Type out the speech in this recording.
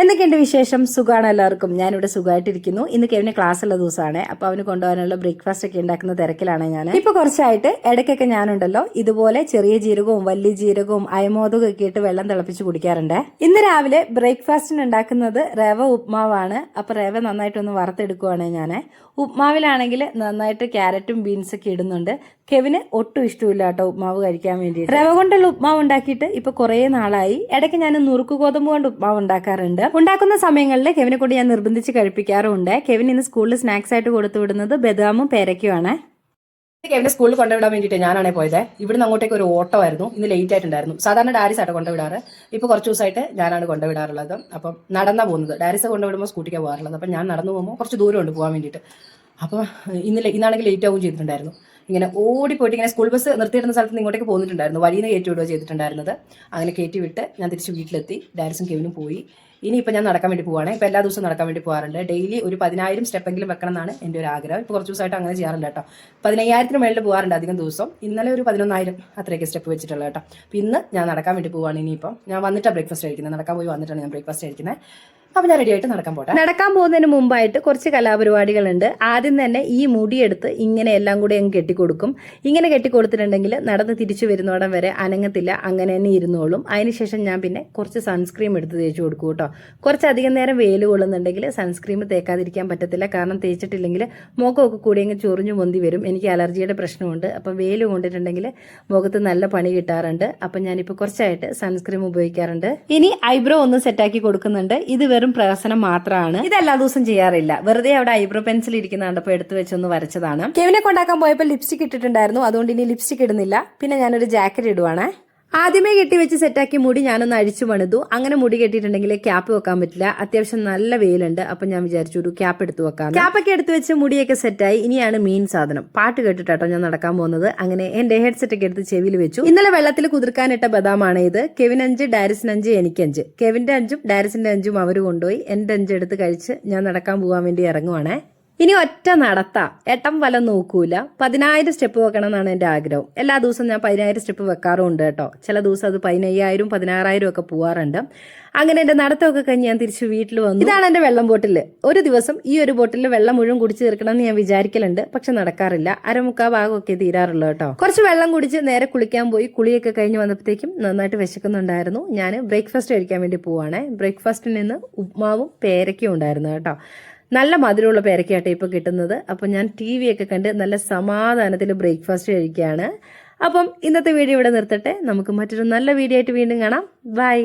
എന്തൊക്കെയുണ്ട് വിശേഷം? സുഖമാണ് എല്ലാവർക്കും. ഞാനിവിടെ സുഖമായിട്ടിരിക്കുന്നു ഇന്ന് കെവിന് ക്ലാസ് ഉള്ള ദിവസമാണ്. അപ്പൊ അവന് കൊണ്ടുപോകാനുള്ള ബ്രേക്ക്ഫാസ്റ്റ് ഒക്കെ ഉണ്ടാക്കുന്ന തിരക്കിലാണ് ഞാൻ ഇപ്പൊ കുറച്ചായിട്ട് ഇടയ്ക്കൊക്കെ ഞാനുണ്ടല്ലോ ഇതുപോലെ ചെറിയ ജീരകവും വലിയ ജീരകവും അയമോദകം ഒക്കെ ഇട്ട് വെള്ളം തിളപ്പിച്ച് കുടിക്കാറുണ്ട്. ഇന്ന് രാവിലെ ബ്രേക്ക്ഫാസ്റ്റിന് ഉണ്ടാക്കുന്നത് റവ ഉപ്മാവാണ്. അപ്പൊ റവ നന്നായിട്ടൊന്ന് വറുത്തെടുക്കുവാണ് ഞാൻ ഉപ്മാവിലാണെങ്കിൽ നന്നായിട്ട് ക്യാരറ്റും ബീൻസ് ഒക്കെ ഇടുന്നുണ്ട്. കെവിന് ഒട്ടും ഇഷ്ടമില്ല കേട്ടോ ഉപ്മാവ് കഴിക്കാൻ വേണ്ടി റവ കൊണ്ടുള്ള ഉപ്മാവ് ഉണ്ടാക്കിയിട്ട് ഇപ്പൊ കുറേ നാളായി. ഇടയ്ക്ക് ഞാൻ നുറുക്ക് ഗോതമ്പ് കൊണ്ട് ഉപ്മാവ് ഉണ്ടാക്കാറുണ്ട്. ഉണ്ടാക്കുന്ന സമയങ്ങളിൽ കെവിനെ കൊണ്ട് ഞാൻ നിർബന്ധിച്ച് കഴിപ്പിക്കാറുമുണ്ട്. കെവിൻ ഇന്ന് സ്കൂളിൽ സ്നാക്സ് ആയിട്ട് കൊടുത്തു വിടുന്നത് ബദാമും പേരയ്ക്കുമാണ്. കെവിനെ സ്കൂളിൽ കൊണ്ടുവിടാൻ വേണ്ടിയിട്ട് ഞാനാണേ പോയത്. ഇവിടുന്ന് അങ്ങോട്ടേക്ക് ഒരു ഓട്ടോ ആയിരുന്നു. ഇന്ന് ലേറ്റ് ആയിട്ടുണ്ടായിരുന്നു. സാധാരണ ഡാരിസ് ആയിട്ട് കൊണ്ടുവിടാറ്. ഇപ്പൊ കുറച്ച് ദിവസമായിട്ട് ഞാനാണ് കൊണ്ടുവിടാറുള്ളത്. അപ്പം നടന്നാ പോകുന്നത്. ഡാരിസ് കൊണ്ടുവിടുമ്പോൾ സ്കൂട്ടിക്കാണ് പോകാറുള്ളത്. അപ്പം ഞാൻ നടന്നു പോകുമ്പോൾ കുറച്ച് ദൂരമുണ്ട് പോകാൻ വേണ്ടിയിട്ട്. അപ്പോൾ ഇന്നലെ ഇന്നാണെങ്കിൽ ലേറ്റ് ആവുകയും ചെയ്തിട്ടുണ്ടായിരുന്നു. ഇങ്ങനെ ഓടിപ്പോയിട്ട് ഇങ്ങനെ സ്കൂൾ ബസ് നിർത്തിയിരുന്ന സ്ഥലത്ത് നിന്ന് ഇങ്ങോട്ടേക്ക് പോന്നിട്ടുണ്ടായിരുന്നു. വലിയ കയറ്റി വിടുക ചെയ്തിട്ടുണ്ടായിരുന്നത്. അങ്ങനെ കയറ്റി വിട്ട് ഞാൻ തിരിച്ച് വീട്ടിലെത്തി. ഡാരിസും കെവിനും പോയി. ഇനിയിപ്പോൾ ഞാൻ നടക്കാൻ വേണ്ടി പോവാണ്. ഇപ്പോൾ എല്ലാ ദിവസവും നടക്കാൻ വേണ്ടി പോകാറുണ്ട് ഡെയിലി ഒരു പതിനായിരം സ്റ്റെപ്പെങ്കിലും വെക്കണം എന്നാണ് എന്റെ ഒരു ആഗ്രഹം. ഇപ്പോൾ കുറച്ച് ദിവസമായിട്ട് അങ്ങനെ ചെയ്യാറുണ്ട് കേട്ടോ. പതിനയ്യായിരത്തിന് മേളിൽ പോകാറുണ്ട് അധികം ദിവസം. ഇന്നലെ ഒരു പതിനൊന്നായിരം അത്രയൊക്കെ സ്റ്റെപ്പ് വെച്ചിട്ടുള്ള കേട്ടോ. അപ്പോൾ ഇന്ന് ഞാൻ നടക്കാൻ വേണ്ടി പോവാണ് ഇനിയിപ്പം. ഞാൻ വന്നിട്ടാണ് ബ്രേക്ക്ഫാസ്റ്റ് കഴിക്കുന്നത്. നടക്കാൻ പോയി വന്നിട്ടാണ് ഞാൻ ബ്രേക്ക്ഫാസ്റ്റ് കഴിക്കുന്നത്. അപ്പോൾ ഞാൻ റെഡി നടക്കാൻ പോട്ടെ. നടക്കാൻ പോകുന്നതിന് മുമ്പായിട്ട് കുറച്ച് കലാപരിപാടികൾ ഉണ്ട് ആദ്യം തന്നെ ഈ മുടിയെടുത്ത് ഇങ്ങനെ എല്ലാം കൂടി അങ്ങ് കെട്ടിക്കൊടുക്കും. ഇങ്ങനെ കെട്ടിക്കൊടുത്തിട്ടുണ്ടെങ്കിൽ നടന്ന് തിരിച്ചു വരുന്നോടം വരെ അനങ്ങത്തില്ല അങ്ങനെ തന്നെ ഇരുന്നോളും. അതിനുശേഷം ഞാൻ പിന്നെ കുറച്ച് സൺസ്ക്രീം എടുത്ത് തേച്ച് കൊടുക്കും കേട്ടോ. കുറച്ചധികം നേരം വെയിൽ കൊള്ളുന്നുണ്ടെങ്കിൽ സൺസ്ക്രീം തേക്കാതിരിക്കാൻ പറ്റത്തില്ല. കാരണം തേച്ചിട്ടില്ലെങ്കിൽ മുഖമൊക്കെ കൂടി അങ്ങ് ചൊറിഞ്ഞു പൊന്തി വരും. എനിക്ക് അലർജിയുടെ പ്രശ്നമുണ്ട്. അപ്പം വെയിൽ കൊണ്ടിട്ടുണ്ടെങ്കിൽ മുഖത്ത് നല്ല പണി കിട്ടാറുണ്ട്. അപ്പം ഞാനിപ്പോൾ കുറച്ചായിട്ട് സൺസ്ക്രീം ഉപയോഗിക്കാറുണ്ട്. ഇനി ഐബ്രോ ഒന്ന് സെറ്റാക്കി കൊടുക്കുന്നുണ്ട്. ഇത് വെറും പ്രഹസനം മാത്രമാണ് ഇത് എല്ലാ ദിവസം ചെയ്യാറില്ല. വെറുതെ അവിടെ ഐബ്രോ പെൻസിൽ ഇരിക്കുന്ന കണ്ടപ്പോൾ എടുത്തു വെച്ചൊന്ന് വരച്ചതാണ്. കെവിനെ കൊണ്ടാക്കാൻ പോയപ്പോൾ ലിപ്സ്റ്റിക് ഇട്ടിട്ടുണ്ടായിരുന്നു. അതുകൊണ്ട് ഇനി ലിപ്സ്റ്റിക് ഇടുന്നില്ല. പിന്നെ ഞാനൊരു ജാക്കറ്റ് ഇടുവാണ്. ആദ്യമേ കെട്ടി വെച്ച് സെറ്റാക്കി മുടി ഞാനൊന്ന് അഴിച്ചു പണിതു. അങ്ങനെ മുടി കെട്ടിയിട്ടുണ്ടെങ്കിൽ ക്യാപ്പ് വെക്കാൻ പറ്റില്ല. അത്യാവശ്യം നല്ല വെയിലുണ്ട്. അപ്പൊ ഞാൻ വിചാരിച്ചു ഒരു ക്യാപ്പ് എടുത്തു വെക്കാം ക്യാപ്പൊക്കെ എടുത്തു വെച്ച് മുടിയൊക്കെ സെറ്റായി. ഇനിയാണ് മെയിൻ സാധനം. പാട്ട് കേട്ടിട്ടാട്ടോ ഞാൻ നടക്കാൻ പോകുന്നത്. അങ്ങനെ എന്റെ ഹെഡ്സെറ്റ് ഒക്കെ എടുത്ത് ചെവിയിൽ വെച്ചു. ഇന്നലെ വെള്ളത്തിൽ കുതിർക്കാനിട്ട ബദാമാണ് ഇത്. കെവിൻ അഞ്ച് ഡാരിസിന് അഞ്ച് എനിക്ക് അഞ്ച്. കെവിന്റെ അഞ്ചും ഡാരിസിന്റെ അഞ്ചും അവർ കൊണ്ടുപോയി. എന്റെ അഞ്ച് എടുത്ത് കഴിച്ച് ഞാൻ നടക്കാൻ പോകാൻ വേണ്ടി ഇറങ്ങുവാണേ. ഇനി ഒറ്റ നടത്താം. എട്ടം വല നോക്കൂല. പതിനായിരം സ്റ്റെപ്പ് വെക്കണം എന്നാണ് എന്റെ ആഗ്രഹം. എല്ലാ ദിവസവും ഞാൻ പതിനായിരം സ്റ്റെപ്പ് വെക്കാറുമുണ്ട് കേട്ടോ. ചില ദിവസം അത് പതിനയ്യായിരം പതിനാറായിരം ഒക്കെ പോവാറുണ്ട്. അങ്ങനെ എന്റെ നടത്തമൊക്കെ കഴിഞ്ഞ് ഞാൻ തിരിച്ച് വീട്ടിൽ വന്നു. ഇതാണ് എന്റെ വെള്ളം ബോട്ടിൽ ഒരു ദിവസം ഈ ഒരു ബോട്ടിൽ വെള്ളം മുഴുവൻ കുടിച്ച് തീർക്കണം എന്ന് ഞാൻ വിചാരിക്കലുണ്ട്. പക്ഷെ നടക്കാറില്ല. അരമുക്കാ ഭാഗമൊക്കെ തീരാറുള്ളൂ കേട്ടോ. കുറച്ച് വെള്ളം കുടിച്ച് നേരെ കുളിക്കാൻ പോയി. കുളിയൊക്കെ കഴിഞ്ഞ് വന്നപ്പോഴത്തേക്കും നന്നായിട്ട് വിശക്കുന്നുണ്ടായിരുന്നു. ഞാൻ ബ്രേക്ക്ഫാസ്റ്റ് കഴിക്കാൻ വേണ്ടി പോവാണ്. ബ്രേക്ക്ഫാസ്റ്റിൽ നിന്ന് ഉപ്മാവും പേരയ്ക്കും ഉണ്ടായിരുന്നു കേട്ടോ. നല്ല മധുരമുള്ള പേരയ്ക്കാട്ടെ ഇപ്പോൾ കിട്ടുന്നത്. അപ്പം ഞാൻ ടി വി ഒക്കെ കണ്ട് നല്ല സമാധാനത്തിൽ ബ്രേക്ക്ഫാസ്റ്റ് കഴിക്കുകയാണ്. അപ്പം ഇന്നത്തെ വീഡിയോ ഇവിടെ നിർത്തട്ടെ. നമുക്ക് മറ്റൊരു നല്ല വീഡിയോ ആയിട്ട് വീണ്ടും കാണാം. ബൈ.